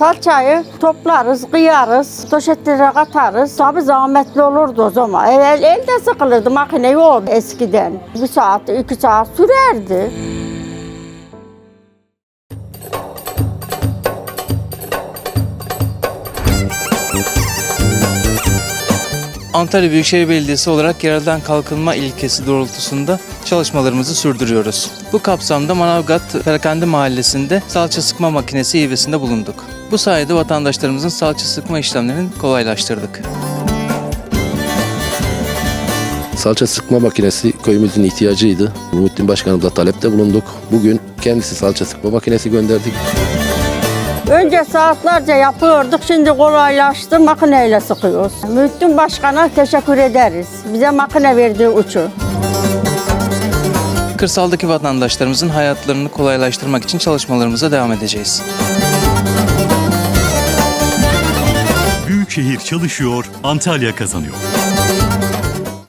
Salçayı toplarız, kıyarız, poşetlere katarız. Tabii zahmetli olurdu o zaman. El, elde sıkılırdı, makine yok eskiden. Bir saat, iki saat sürerdi. Antalya Büyükşehir Belediyesi olarak yerelden kalkınma ilkesi doğrultusunda çalışmalarımızı sürdürüyoruz. Bu kapsamda Manavgat Perakende Mahallesi'nde salça sıkma makinesi hibesinde bulunduk. Bu sayede vatandaşlarımızın salça sıkma işlemlerini kolaylaştırdık. Salça sıkma makinesi köyümüzün ihtiyacıydı. Muhittin Başkanım'la talepte bulunduk. Bugün kendisi salça sıkma makinesi gönderdik. Önce saatlerce yapıyorduk, şimdi kolaylaştı, makineyle sıkıyoruz. Mühittin Başkan'a teşekkür ederiz. Bize makine verdiği için. Kırsaldaki vatandaşlarımızın hayatlarını kolaylaştırmak için çalışmalarımıza devam edeceğiz. Büyükşehir çalışıyor, Antalya kazanıyor.